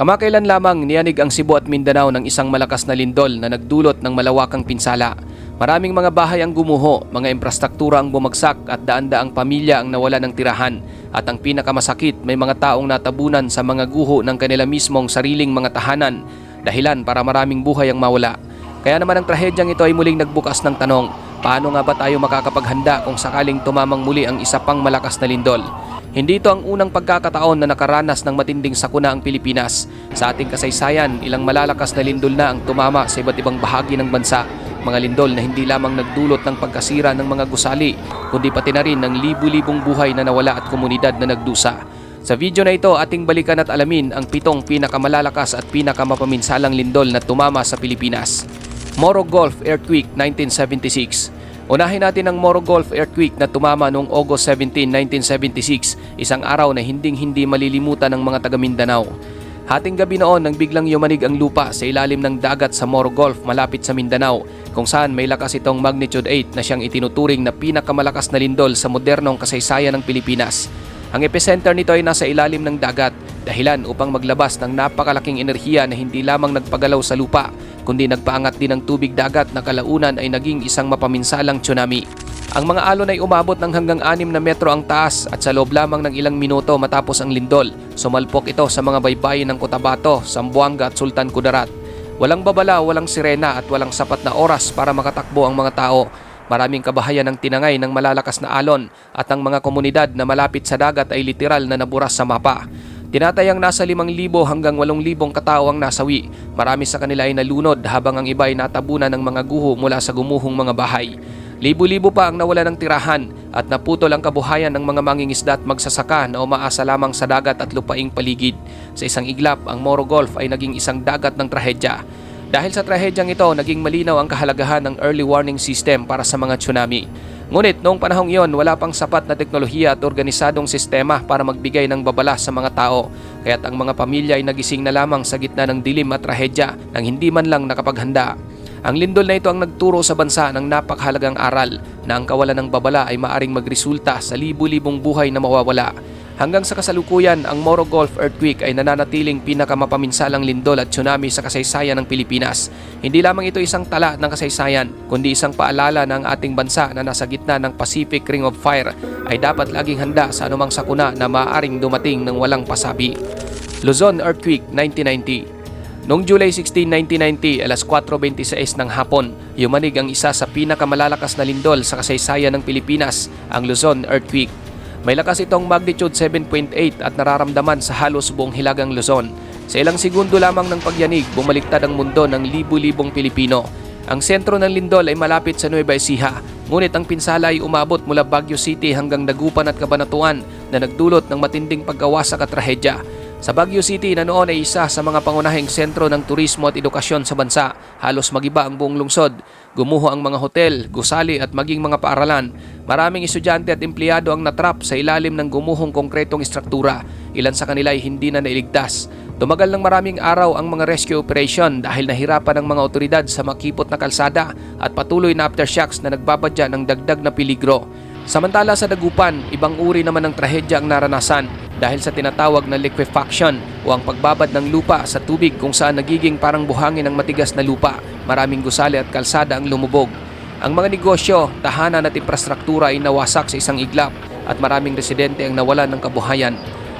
Kamakailan lamang niyanig ang Cebu at Mindanao ng isang malakas na lindol na nagdulot ng malawakang pinsala. Maraming mga bahay ang gumuho, mga infrastruktura ang bumagsak at daan-daang pamilya ang nawala ng tirahan. At ang pinakamasakit, may mga taong natabunan sa mga guho ng kanila mismong sariling mga tahanan, dahilan para maraming buhay ang mawala. Kaya naman ang trahedyang ito ay muling nagbukas ng tanong, paano nga ba tayo makakapaghanda kung sakaling tumamang muli ang isa pang malakas na lindol? Hindi ito ang unang pagkakataon na nakaranas ng matinding sakuna ang Pilipinas. Sa ating kasaysayan, ilang malalakas na lindol na ang tumama sa iba't ibang bahagi ng bansa. Mga lindol na hindi lamang nagdulot ng pagkasira ng mga gusali, kundi pati na rin ng libu-libong buhay na nawala at komunidad na nagdusa. Sa video na ito, ating balikan at alamin ang pitong pinakamalalakas at pinakamapaminsalang lindol na tumama sa Pilipinas. Moro Gulf Earthquake 1976 Unahin natin ang Moro Gulf earthquake na tumama noong August 17, 1976, isang araw na hinding-hindi malilimutan ng mga taga Mindanao. Hating gabi noon nang biglang yumanig ang lupa sa ilalim ng dagat sa Moro Gulf malapit sa Mindanao, kung saan may lakas itong magnitude 8 na siyang itinuturing na pinakamalakas na lindol sa modernong kasaysayan ng Pilipinas. Ang epicenter nito ay nasa ilalim ng dagat, dahilan upang maglabas ng napakalaking enerhiya na hindi lamang nagpagalaw sa lupa, kundi nagpaangat din ng tubig dagat na kalaunan ay naging isang mapaminsalang tsunami. Ang mga alon ay umabot ng hanggang 6 na metro ang taas at sa loob lamang ng ilang minuto matapos ang lindol, sumalpok ito sa mga baybayin ng Cotabato, Zamboanga at Sultan Kudarat. Walang babala, walang sirena at walang sapat na oras para makatakbo ang mga tao. Maraming kabahayan ang tinangay ng malalakas na alon at ang mga komunidad na malapit sa dagat ay literal na naburas sa mapa. Tinatayang nasa 5,000 hanggang 8,000 katao ang nasawi. Marami sa kanila ay nalunod habang ang iba ay natabunan ng mga guho mula sa gumuhong mga bahay. Libo-libo pa ang nawala ng tirahan at naputol ang kabuhayan ng mga mangingisda at magsasaka na umaasa lamang sa dagat at lupaing paligid. Sa isang iglap, ang Moro Gulf ay naging isang dagat ng trahedya. Dahil sa trahedyang ito, naging malinaw ang kahalagahan ng early warning system para sa mga tsunami. Ngunit noong panahong iyon, wala pang sapat na teknolohiya at organisadong sistema para magbigay ng babala sa mga tao. Kaya't ang mga pamilya ay nagising na lamang sa gitna ng dilim at trahedya nang hindi man lang nakapaghanda. Ang lindol na ito ang nagturo sa bansa ng napakahalagang aral na ang kawalan ng babala ay maaring magresulta sa libu-libong buhay na mawawala. Hanggang sa kasalukuyan, ang Moro Gulf earthquake ay nananatiling pinakamapaminsalang lindol at tsunami sa kasaysayan ng Pilipinas. Hindi lamang ito isang tala ng kasaysayan, kundi isang paalala ng ating bansa na nasa gitna ng Pacific Ring of Fire ay dapat laging handa sa anumang sakuna na maaaring dumating ng walang pasabi. Luzon Earthquake 1990 Noong July 16, 1990, alas 4.26 ng hapon, yumanig ang isa sa pinakamalalakas na lindol sa kasaysayan ng Pilipinas, ang Luzon Earthquake. May lakas itong magnitude 7.8 at nararamdaman sa halos buong hilagang Luzon. Sa ilang segundo lamang ng pagyanig, bumaliktad ang mundo ng libu-libong Pilipino. Ang sentro ng lindol ay malapit sa Nueva Ecija, ngunit ang pinsala ay umabot mula Baguio City hanggang Dagupan at Cabanatuan na nagdulot ng matinding pagkawasak at trahedya. Sa Baguio City na noon ay isa sa mga pangunahing sentro ng turismo at edukasyon sa bansa. Halos magiba ang buong lungsod. Gumuho ang mga hotel, gusali at maging mga paaralan. Maraming estudyante at empleyado ang natrap sa ilalim ng gumuhong konkretong istruktura. Ilan sa kanila ay hindi na nailigtas. Tumagal ng maraming araw ang mga rescue operation dahil nahirapan ang mga otoridad sa makipot na kalsada at patuloy na aftershocks na nagbabadya ng dagdag na peligro. Samantala sa Dagupan, ibang uri naman ng trahedya ang naranasan dahil sa tinatawag na liquefaction o ang pagbabad ng lupa sa tubig kung saan nagiging parang buhangin ng matigas na lupa. Maraming gusali at kalsada ang lumubog. Ang mga negosyo, tahanan at infrastruktura ay nawasak sa isang iglap at maraming residente ang nawalan ng kabuhayan.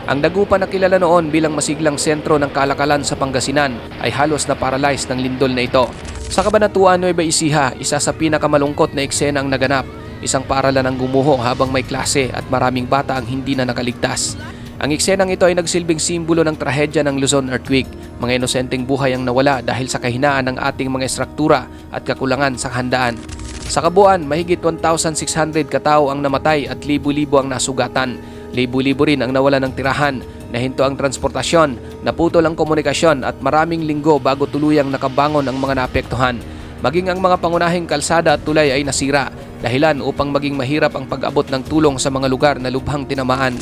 Ang Dagupan na kilala noon bilang masiglang sentro ng kalakalan sa Pangasinan ay halos na paralyzed ng lindol na ito. Sa Kabanatuan Nueva Ecija, isa sa pinakamalungkot na eksena ang naganap. Isang paaralan ang gumuho habang may klase at maraming bata ang hindi na nakaligtas. Ang eksenang ito ay nagsilbing simbolo ng trahedya ng Luzon earthquake. Mga inosenteng buhay ang nawala dahil sa kahinaan ng ating mga estruktura at kakulangan sa handaan. Sa kabuuan, mahigit 1,600 katao ang namatay at libu-libo ang nasugatan. Libu-libo rin ang nawala ng tirahan, nahinto ang transportasyon, naputol ang komunikasyon at maraming linggo bago tuluyang nakabangon ang mga naapektuhan. Maging ang mga pangunahing kalsada at tulay ay nasira, dahilan upang maging mahirap ang pag-abot ng tulong sa mga lugar na lubhang tinamaan.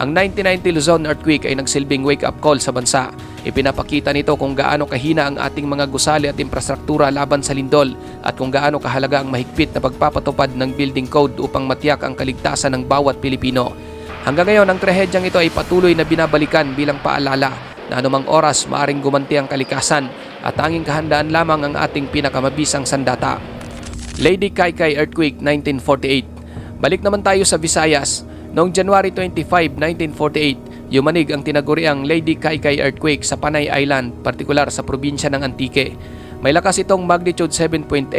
Ang 1990 Luzon earthquake ay nagsilbing wake-up call sa bansa. Ipinapakita nito kung gaano kahina ang ating mga gusali at infrastruktura laban sa lindol at kung gaano kahalaga ang mahigpit na pagpapatupad ng building code upang matiyak ang kaligtasan ng bawat Pilipino. Hanggang ngayon, ang trahedyang ito ay patuloy na binabalikan bilang paalala na anumang oras maaring gumanti ang kalikasan at tanging kahandaan lamang ang ating pinakamabisang sandata. Lady Kaikai Earthquake 1948 Balik naman tayo sa Visayas. Noong January 25, 1948, yumanig ang tinaguriang Lady Kaikai Earthquake sa Panay Island, partikular sa probinsya ng Antique. May lakas itong magnitude 7.8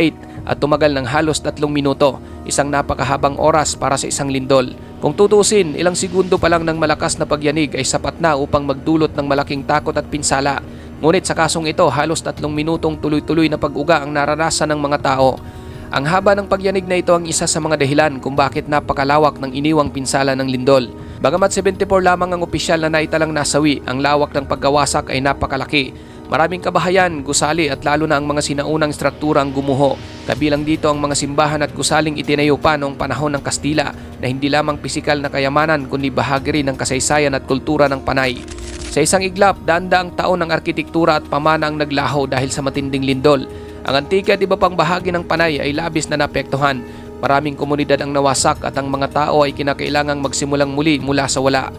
at tumagal ng halos tatlong minuto, isang napakahabang oras para sa isang lindol. Kung tutusin, ilang segundo pa lang ng malakas na pagyanig ay sapat na upang magdulot ng malaking takot at pinsala. Ngunit sa kasong ito, halos tatlong minutong tuloy-tuloy na pag-uga ang naranasan ng mga tao. Ang haba ng pagyanig na ito ang isa sa mga dahilan kung bakit napakalawak ng iniwang pinsala ng lindol. Bagamat 74 lamang ang opisyal na naitalang nasawi, ang lawak ng paggawasak ay napakalaki. Maraming kabahayan, gusali at lalo na ang mga sinaunang struktura ang gumuho. Kabilang dito ang mga simbahan at gusaling itinayo pa noong panahon ng Kastila na hindi lamang pisikal na kayamanan kundi bahagi rin ng kasaysayan at kultura ng Panay. Sa isang iglap, daan-daang taon ng arkitektura at pamana ang naglaho dahil sa matinding lindol. Ang antika at iba pang bahagi ng Panay ay labis na naapektuhan. Maraming komunidad ang nawasak at ang mga tao ay kinakailangang magsimulang muli mula sa wala.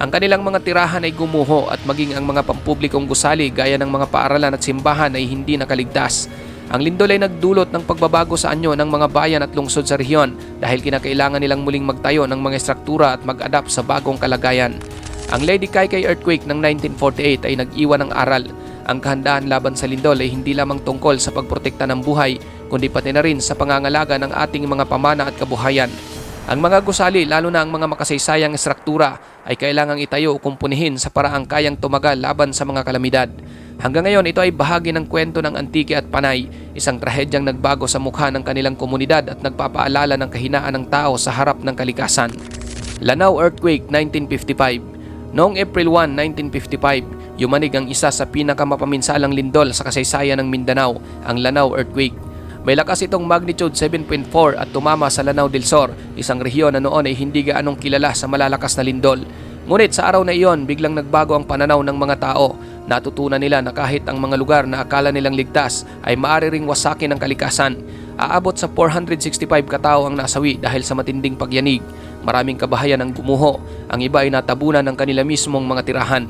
Ang kanilang mga tirahan ay gumuho at maging ang mga pampublikong gusali gaya ng mga paaralan at simbahan ay hindi nakaligtas. Ang lindol ay nagdulot ng pagbabago sa anyo ng mga bayan at lungsod sa rehiyon dahil kinakailangan nilang muling magtayo ng mga estruktura at mag-adapt sa bagong kalagayan. Ang Lady Kaikai earthquake ng 1948 ay nag-iwan ng aral. Ang kahandaan laban sa lindol ay hindi lamang tungkol sa pagprotekta ng buhay, kundi pati na rin sa pangangalaga ng ating mga pamana at kabuhayan. Ang mga gusali, lalo na ang mga makasaysayang estruktura, ay kailangang itayo o kumpunihin sa paraang kayang tumagal laban sa mga kalamidad. Hanggang ngayon, ito ay bahagi ng kwento ng Antique at Panay, isang trahedyang nagbago sa mukha ng kanilang komunidad at nagpapaalala ng kahinaan ng tao sa harap ng kalikasan. Lanao Earthquake 1955 Noong April 1, 1955, yumanig ang isa sa pinakamapaminsalang lindol sa kasaysayan ng Mindanao, ang Lanao Earthquake. May lakas itong magnitude 7.4 at tumama sa Lanao del Sur, isang rehiyon na noon ay hindi gaanong kilala sa malalakas na lindol. Ngunit sa araw na iyon, biglang nagbago ang pananaw ng mga tao. Natutunan nila na kahit ang mga lugar na akala nilang ligtas ay maaari ring wasakin ng kalikasan. Aabot sa 465 katao ang nasawi dahil sa matinding pagyanig. Maraming kabahayan ang gumuho. Ang iba ay natabunan ng kanila mismong mga tirahan.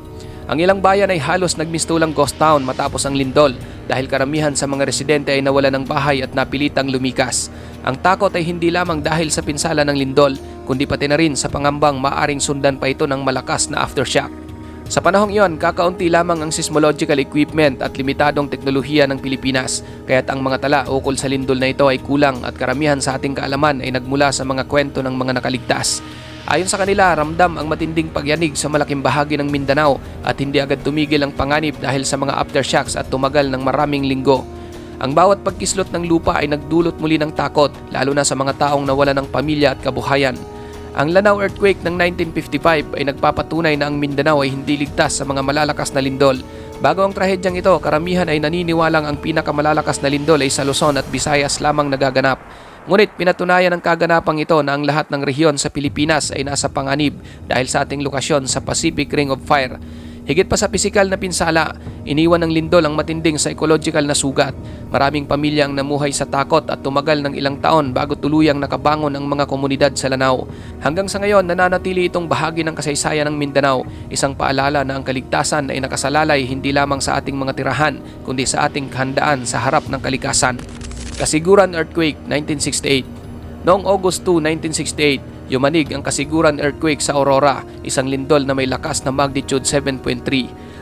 Ang ilang bayan ay halos nagmistulang ghost town matapos ang lindol dahil karamihan sa mga residente ay nawala ng bahay at napilitang lumikas. Ang takot ay hindi lamang dahil sa pinsala ng lindol, kundi pati na rin sa pangambang maaring sundan pa ito ng malakas na aftershock. Sa panahong iyon, kakaunti lamang ang seismological equipment at limitadong teknolohiya ng Pilipinas, kaya't ang mga tala ukol sa lindol na ito ay kulang at karamihan sa ating kaalaman ay nagmula sa mga kwento ng mga nakaligtas. Ayon sa kanila, ramdam ang matinding pagyanig sa malaking bahagi ng Mindanao at hindi agad tumigil ang panganib dahil sa mga aftershocks at tumagal ng maraming linggo. Ang bawat pagkislot ng lupa ay nagdulot muli ng takot, lalo na sa mga taong nawala ng pamilya at kabuhayan. Ang Lanao earthquake ng 1955 ay nagpapatunay na ang Mindanao ay hindi ligtas sa mga malalakas na lindol. Bago ang trahedyang ito, karamihan ay naniniwalang ang pinakamalalakas na lindol ay sa Luzon at Visayas lamang nagaganap. Ngunit pinatunayan ng kaganapang ito na ang lahat ng rehiyon sa Pilipinas ay nasa panganib dahil sa ating lokasyon sa Pacific Ring of Fire. Higit pa sa pisikal na pinsala, iniwan ng lindol ang matinding psychological na sugat. Maraming pamilya ang namuhay sa takot at tumagal ng ilang taon bago tuluyang nakabangon ang mga komunidad sa Lanao. Hanggang sa ngayon, nananatili itong bahagi ng kasaysayan ng Mindanao, isang paalala na ang kaligtasan ay nakasalalay hindi lamang sa ating mga tirahan, kundi sa ating kahandaan sa harap ng kalikasan. Kasiguran Earthquake 1968 Noong August 2, 1968, yumanig ang Kasiguran Earthquake sa Aurora, isang lindol na may lakas na magnitude 7.3.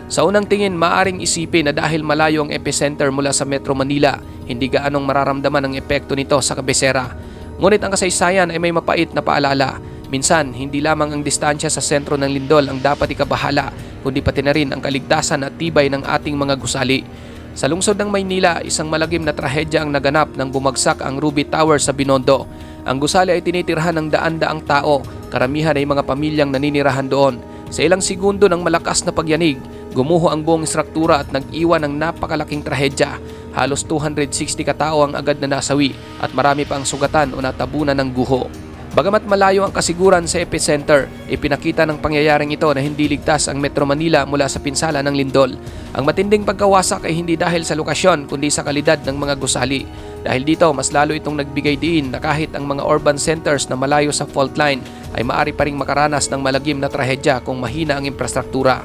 Sa unang tingin, maaring isipin na dahil malayo ang epicenter mula sa Metro Manila, hindi gaanong mararamdaman ang epekto nito sa kabesera. Ngunit ang kasaysayan ay may mapait na paalala. Minsan, hindi lamang ang distansya sa sentro ng lindol ang dapat ikabahala, kundi pati na rin ang kaligtasan at tibay ng ating mga gusali. Sa lungsod ng Maynila, isang malagim na trahedya ang naganap nang bumagsak ang Ruby Tower sa Binondo. Ang gusali ay tinitirhan ng daan-daang tao, karamihan ay mga pamilyang naninirahan doon. Sa ilang segundo ng malakas na pagyanig, gumuho ang buong struktura at nag-iwan ng napakalaking trahedya. Halos 260 katao ang agad na nasawi at marami pa ang sugatan o natabunan ng guho. Bagamat malayo ang kasiguran sa epicenter, ipinakita ng pangyayaring ito na hindi ligtas ang Metro Manila mula sa pinsala ng lindol. Ang matinding pagkawasak ay hindi dahil sa lokasyon kundi sa kalidad ng mga gusali. Dahil dito, mas lalo itong nagbigay diin na kahit ang mga urban centers na malayo sa fault line ay maari pa ring makaranas ng malagim na trahedya kung mahina ang infrastruktura.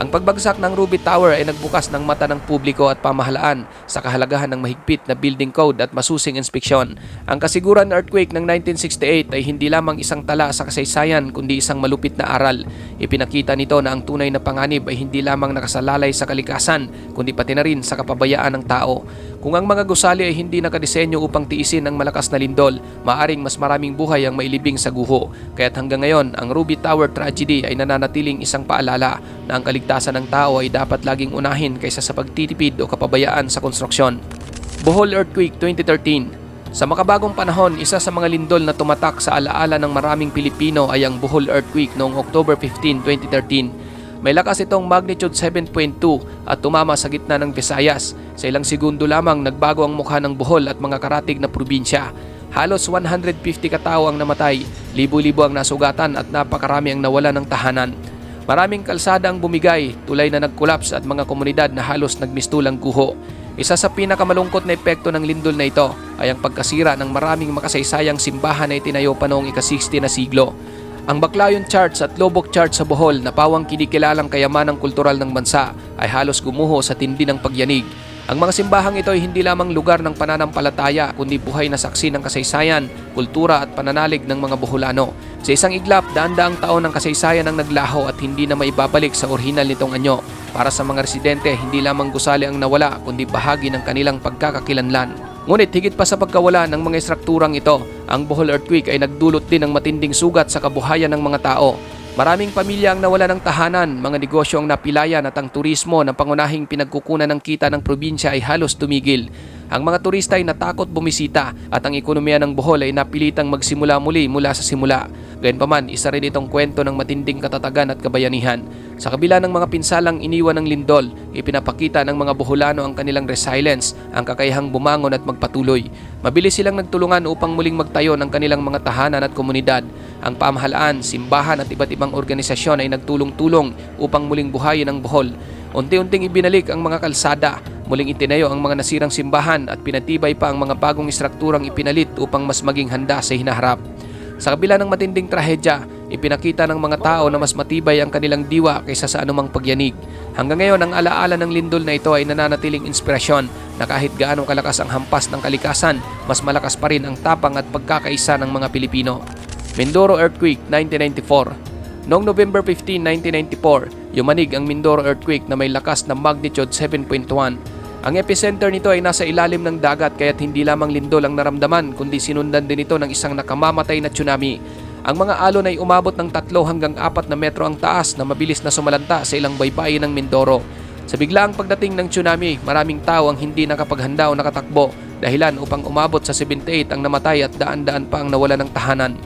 Ang pagbagsak ng Ruby Tower ay nagbukas ng mata ng publiko at pamahalaan sa kahalagahan ng mahigpit na building code at masusing inspeksyon. Ang kasiguran earthquake ng 1968 ay hindi lamang isang tala sa kasaysayan kundi isang malupit na aral. Ipinakita nito na ang tunay na panganib ay hindi lamang nakasalalay sa kalikasan kundi pati na rin sa kapabayaan ng tao. Kung ang mga gusali ay hindi nakadesenyo upang tiisin ang malakas na lindol, maaring mas maraming buhay ang mailibing sa guho. Kaya't hanggang ngayon, ang Ruby Tower tragedy ay nananatiling isang paalala na ang kaligtasan ng tao ay dapat laging unahin kaysa sa pagtitipid o kapabayaan sa konstruksyon. Bohol Earthquake 2013 Sa makabagong panahon, isa sa mga lindol na tumatak sa alaala ng maraming Pilipino ay ang Bohol Earthquake noong October 15, 2013. May lakas itong magnitude 7.2 at tumama sa gitna ng Visayas. Sa ilang segundo lamang nagbago ang mukha ng Bohol at mga karatig na probinsya. Halos 150 katao ang namatay, libo-libo ang nasugatan at napakarami ang nawala ng tahanan. Maraming kalsada ang bumigay, tulay na nagkulaps at mga komunidad na halos nagmistulang guho. Isa sa pinakamalungkot na epekto ng lindol na ito ay ang pagkasira ng maraming makasaysayang simbahan na itinayo pa noong ika-60 na siglo. Ang Baclayon Church at Lobok Church sa Bohol na pawang kinikilalang kayamanang kultural ng bansa ay halos gumuho sa tindi ng pagyanig. Ang mga simbahang ito ay hindi lamang lugar ng pananampalataya kundi buhay na saksi ng kasaysayan, kultura at pananalig ng mga Boholano. Sa isang iglap, daan-daang taon ng kasaysayan ang naglaho at hindi na maibabalik sa orihinal nitong anyo. Para sa mga residente, hindi lamang gusali ang nawala kundi bahagi ng kanilang pagkakakilanlan. Ngunit higit pa sa pagkawala ng mga estrukturang ito, ang Bohol Earthquake ay nagdulot din ng matinding sugat sa kabuhayan ng mga tao. Maraming pamilya ang nawala ng tahanan, mga negosyo ang napilayan at ang turismo na pangunahing pinagkukunan ng kita ng probinsya ay halos tumigil. Ang mga turista ay natakot bumisita at ang ekonomiya ng Bohol ay napilitang magsimula muli mula sa simula. Gayunpaman, isa rin itong kwento ng matinding katatagan at kabayanihan. Sa kabila ng mga pinsalang iniwan ng lindol, ipinapakita ng mga Boholano ang kanilang resilience, ang kakayahang bumangon at magpatuloy. Mabilis silang nagtulungan upang muling magtayo ng kanilang mga tahanan at komunidad. Ang pamahalaan, simbahan at iba't ibang organisasyon ay nagtulong-tulong upang muling buhayin ang Bohol. Unti-unting ibinalik ang mga kalsada, muling itinayo ang mga nasirang simbahan at pinatibay pa ang mga bagong istrukturang ipinalit upang mas maging handa sa hinaharap. Sa kabila ng matinding trahedya, ipinakita ng mga tao na mas matibay ang kanilang diwa kaysa sa anumang pagyanig. Hanggang ngayon, ang alaala ng lindol na ito ay nananatiling inspirasyon na kahit gaano kalakas ang hampas ng kalikasan, mas malakas pa rin ang tapang at pagkakaisa ng mga Pilipino. Mindoro Earthquake 1994 Noong November 15, 1994, yumanig ang Mindoro Earthquake na may lakas na magnitude 7.1 ang epicenter nito ay nasa ilalim ng dagat kaya't hindi lamang lindol ang naramdaman kundi sinundan din ito ng isang nakamamatay na tsunami. Ang mga alon ay umabot ng 3 hanggang 4 na metro ang taas na mabilis na sumalanta sa ilang baybayin ng Mindoro. Sa biglaang pagdating ng tsunami, maraming tao ang hindi nakapaghanda o nakatakbo dahilan upang umabot sa 78 ang namatay at daan-daan pa ang nawala ng tahanan.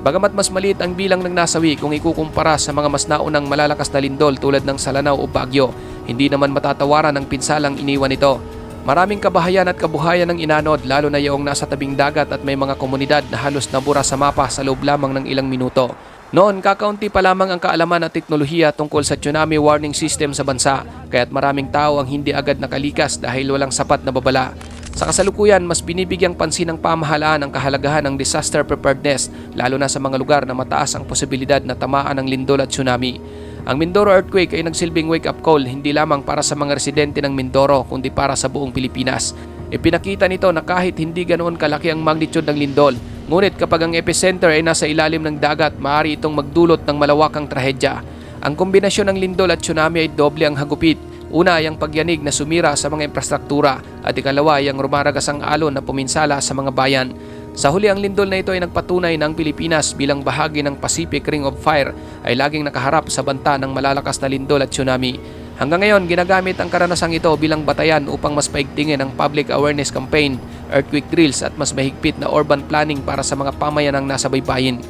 Bagamat mas maliit ang bilang ng nasawi kung ikukumpara sa mga mas naunang malalakas na lindol tulad ng Salanao o Bagyo, hindi naman matatawaran ang pinsalang iniwan nito. Maraming kabahayan at kabuhayan ang inanod lalo na yung nasa tabing dagat at may mga komunidad na halos nabura sa mapa sa loob lamang ng ilang minuto. Noon, kakaunti pa lamang ang kaalaman at teknolohiya tungkol sa tsunami warning system sa bansa, kaya't maraming tao ang hindi agad nakalikas dahil walang sapat na babala. Sa kasalukuyan, mas binibigyang pansin ng pamahalaan ang kahalagahan ng disaster preparedness, lalo na sa mga lugar na mataas ang posibilidad na tamaan ng lindol at tsunami. Ang Mindoro earthquake ay nagsilbing wake-up call hindi lamang para sa mga residente ng Mindoro kundi para sa buong Pilipinas. Ipinakita nito na kahit hindi ganoon kalaki ang magnitude ng lindol, ngunit kapag ang epicenter ay nasa ilalim ng dagat, maaari itong magdulot ng malawakang trahedya. Ang kombinasyon ng lindol at tsunami ay doble ang hagupit. Una ay ang pagyanig na sumira sa mga infrastruktura at ikalawa ay ang rumaragas ang alon na puminsala sa mga bayan. Sa huli ang lindol na ito ay nagpatunay na ang Pilipinas bilang bahagi ng Pacific Ring of Fire ay laging nakaharap sa banta ng malalakas na lindol at tsunami. Hanggang ngayon, ginagamit ang karanasang ito bilang batayan upang mas paigtingin ang public awareness campaign, earthquake drills at mas mahigpit na urban planning para sa mga pamayanang nasa baybayin.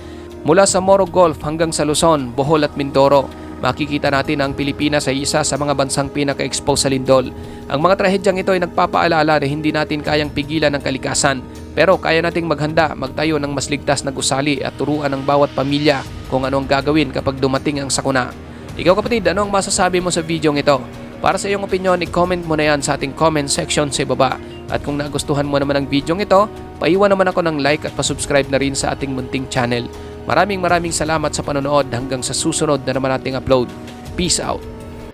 Mula sa Moro Gulf hanggang sa Luzon, Bohol at Mindoro, makikita natin na ang Pilipinas ay isa sa mga bansang pinaka-expose sa lindol. Ang mga trahedyang ito ay nagpapaalala na hindi natin kayang pigilan ang kalikasan, pero kaya nating maghanda, magtayo ng mas ligtas na gusali at turuan ng bawat pamilya kung ano ang gagawin kapag dumating ang sakuna. Ikaw kapatid, ano ang masasabi mo sa video ito? Para sa iyong opinion, i-comment mo na yan sa ating comment section sa baba. At kung nagustuhan mo naman ang video ito, paiwan naman ako ng like at pasubscribe na rin sa ating munting channel. Maraming maraming salamat sa panonood hanggang sa susunod na naman nating upload. Peace out!